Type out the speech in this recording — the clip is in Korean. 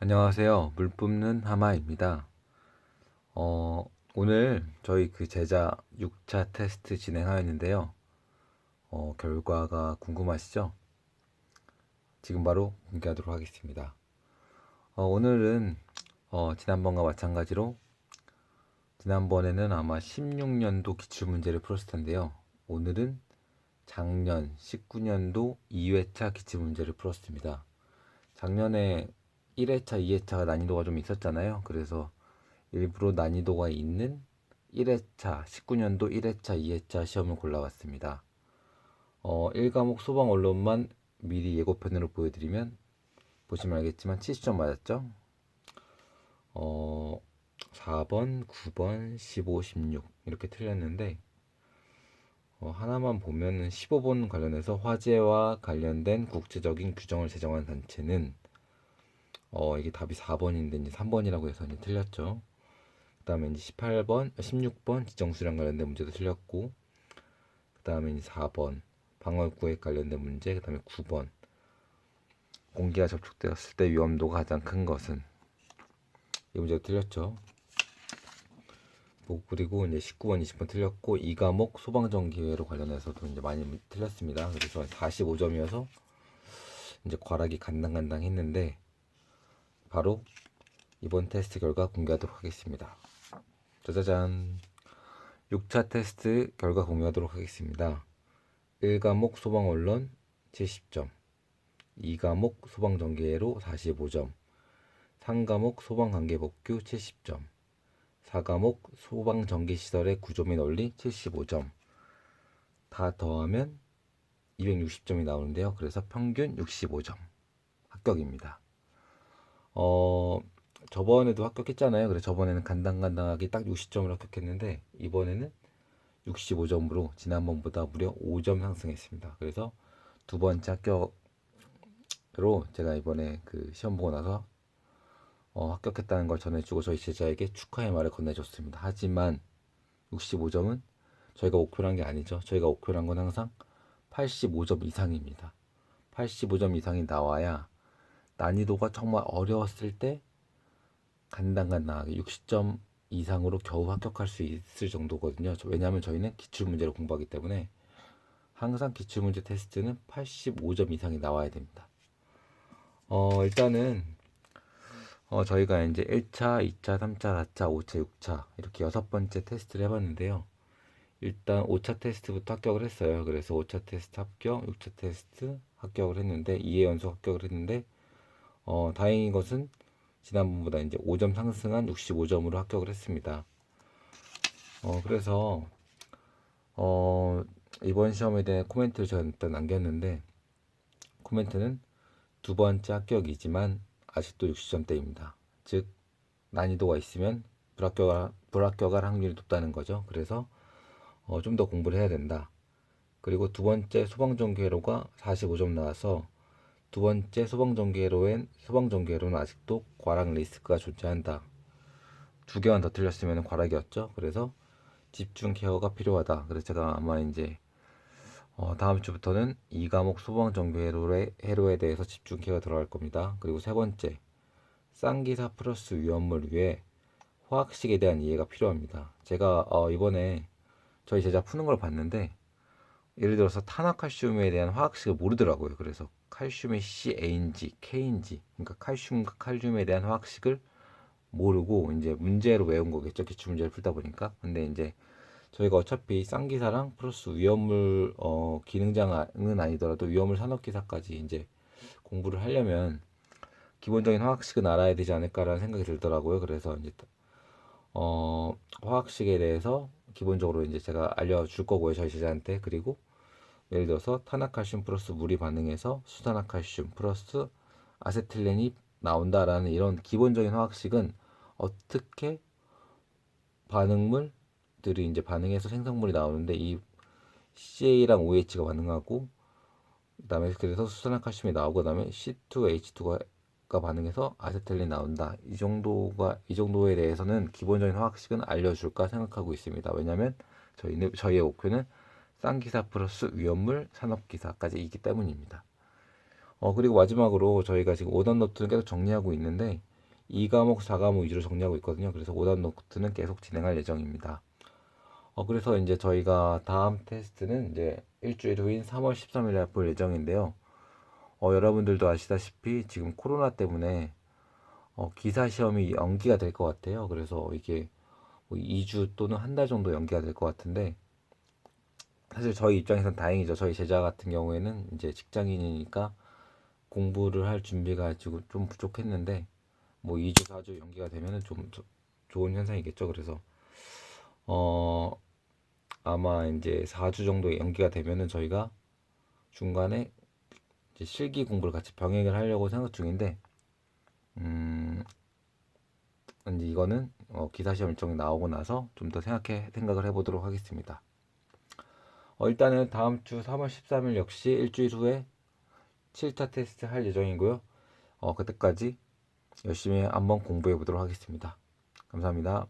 안녕하세요. 물 뿜는 하마입니다. 어, 오늘 저희 그 제자 6차 테스트 진행하였는데요. 어, 결과가 궁금하시죠? 지금 바로 공개하도록 하겠습니다. 어, 오늘은 어, 지난번과 마찬가지로 지난번에는 아마 16년도 기출문제를 풀었을 텐데요. 오늘은 작년 19년도 2회차 기출문제를 풀었습니다. 작년에 1회차, 2회차가 난이도가 좀 있었잖아요. 그래서 일부러 난이도가 있는 1회차, 19년도 1회차, 2회차 시험을 골라왔습니다. 어, 1과목 소방 언론만 미리 예고편으로 보여드리면 보시면 알겠지만 70점 맞았죠? 어, 4번, 9번, 15, 16 이렇게 틀렸는데 어, 하나만 보면은 15번 관련해서 화재와 관련된 국제적인 규정을 제정한 단체는 어, 이게 답이 4번인데 이제 3번이라고 해서 이제 틀렸죠. 그 다음에 이제 18번, 16번 지정수량 관련된 문제도 틀렸고, 그 다음에 이제 4번 방어구획 관련된 문제, 그 다음에 9번 공기가 접촉되었을 때 위험도가 가장 큰 것은 이 문제도 틀렸죠. 뭐 그리고 이제 19번, 20번 틀렸고 이 과목 소방전 기회로 관련해서도 이제 많이 틀렸습니다. 그래서 45점이어서 이제 과락이 간당간당 했는데 바로 이번 테스트 결과 공개하도록 하겠습니다. 짜자잔. 6차 테스트 결과 공개하도록 하겠습니다. 1과목 소방 언론 70점, 2과목 소방 전기회로 45점, 3과목 소방 관계 복규 70점, 4과목 소방 전기 시설의 구조 및 원리 75점. 다 더하면 260점이 나오는데요. 그래서 평균 65점. 합격입니다. 어, 저번에도 합격했잖아요. 그래서 저번에는 간당간당하게 딱 60점을 합격했는데 이번에는 65점으로 지난번보다 무려 5점 상승했습니다. 그래서 두 번째 합격으로 제가 이번에 그 시험 보고 나서 어, 합격했다는 걸 전해주고 저희 제자에게 축하의 말을 건네줬습니다. 하지만 65점은 저희가 목표로 한게 아니죠. 저희가 목표로 한건 항상 85점 이상입니다. 85점 이상이 나와야 난이도가 정말 어려웠을 때 간당간당하게 60점 이상으로 겨우 합격할 수 있을 정도거든요. 왜냐하면 저희는 기출문제를 공부하기 때문에 항상 기출문제 테스트는 85점 이상이 나와야 됩니다. 어, 일단은 어, 저희가 이제 1차, 2차, 3차, 4차, 5차, 6차 이렇게 여섯 번째 테스트를 해봤는데요. 일단 5차 테스트부터 합격을 했어요. 그래서 5차 테스트 합격, 6차 테스트 합격을 했는데 2회 연속 합격을 했는데 어, 다행인 것은 지난번보다 이제 5점 상승한 65점으로 합격을 했습니다. 어, 그래서 어, 이번 시험에 대한 코멘트를 제가 일단 남겼는데 코멘트는 두 번째 합격이지만 아직도 60점대입니다. 즉 난이도가 있으면 불합격할, 불합격할 확률이 높다는 거죠. 그래서 어, 좀 더 공부를 해야 된다. 그리고 두 번째 소방전기회로가 45점 나와서 두 번째 소방전기회로엔 소방전기회로는 아직도 과락 리스크가 존재한다. 두 개만 더 틀렸으면 과락이었죠. 그래서 집중 케어가 필요하다. 그래서 제가 아마 이제 어, 다음 주부터는 이 과목 소방전기회로에 회로에 대해서 집중 케어가 들어갈 겁니다. 그리고 세 번째 쌍기사 플러스 위험물 위에 화학식에 대한 이해가 필요합니다. 제가 어, 이번에 저희 제자 푸는 걸 봤는데 예를 들어서 탄화칼슘에 대한 화학식을 모르더라고요. 그래서 칼슘의 CA인지 K인지 그러니까 칼슘과 칼륨에 대한 화학식을 모르고 이제 문제로 외운 거겠죠. 기출 문제를 풀다 보니까. 근데 이제 저희가 어차피 쌍기사랑 플러스 위험물 어, 기능장은 아니더라도 위험물 산업기사까지 이제 공부를 하려면 기본적인 화학식은 알아야 되지 않을까라는 생각이 들더라고요. 그래서 이제 어, 화학식에 대해서 기본적으로 이제 제가 알려줄 거고요. 저희 제자한테. 그리고 예를 들어서 탄화칼슘 플러스 물이 반응해서 수산화칼슘 플러스 아세틸렌이 나온다라는 이런 기본적인 화학식은 어떻게 반응물들이 이제 반응해서 생성물이 나오는데 이 CA랑 OH가 반응하고 그다음에 그래서 수산화칼슘이 나오고 그다음에 C2H2가 반응해서 아세틸렌이 나온다. 이 정도가 이 정도에 대해서는 기본적인 화학식은 알려줄까 생각하고 있습니다. 왜냐하면 저희는 저희의 목표는 쌍기사 플러스 위험물 산업기사까지 있기 때문입니다. 어, 그리고 마지막으로 저희가 지금 오던 노트는 계속 정리하고 있는데, 2과목, 4과목 위주로 정리하고 있거든요. 그래서 5단 노트는 계속 진행할 예정입니다. 어, 그래서 이제 저희가 다음 테스트는 이제 일주일 후인 3월 13일에 볼 예정인데요. 어, 여러분들도 아시다시피 지금 코로나 때문에 어, 기사 시험이 연기가 될 것 같아요. 그래서 이게 뭐 2주 또는 한 달 정도 연기가 될 것 같은데 사실 저희 입장에선 다행이죠. 저희 제자 같은 경우에는 이제 직장인이니까 공부를 할 준비가 지금 좀 부족했는데 뭐 2주, 4주 연기가 되면은 좀 조- 좋은 현상이겠죠. 그래서 어 아마 이제 4주 정도 연기가 되면은 저희가 중간에 이제 실기 공부를 같이 병행을 하려고 생각 중인데 음 이제 이거는 어, 기사 시험 일정이 나오고 나서 좀 더 생각해 생각을 해보도록 하겠습니다. 어, 일단은 다음 주 3월 13일 역시 일주일 후에 7차 테스트 할 예정이고요. 어, 그때까지 열심히 한번 공부해 보도록 하겠습니다. 감사합니다.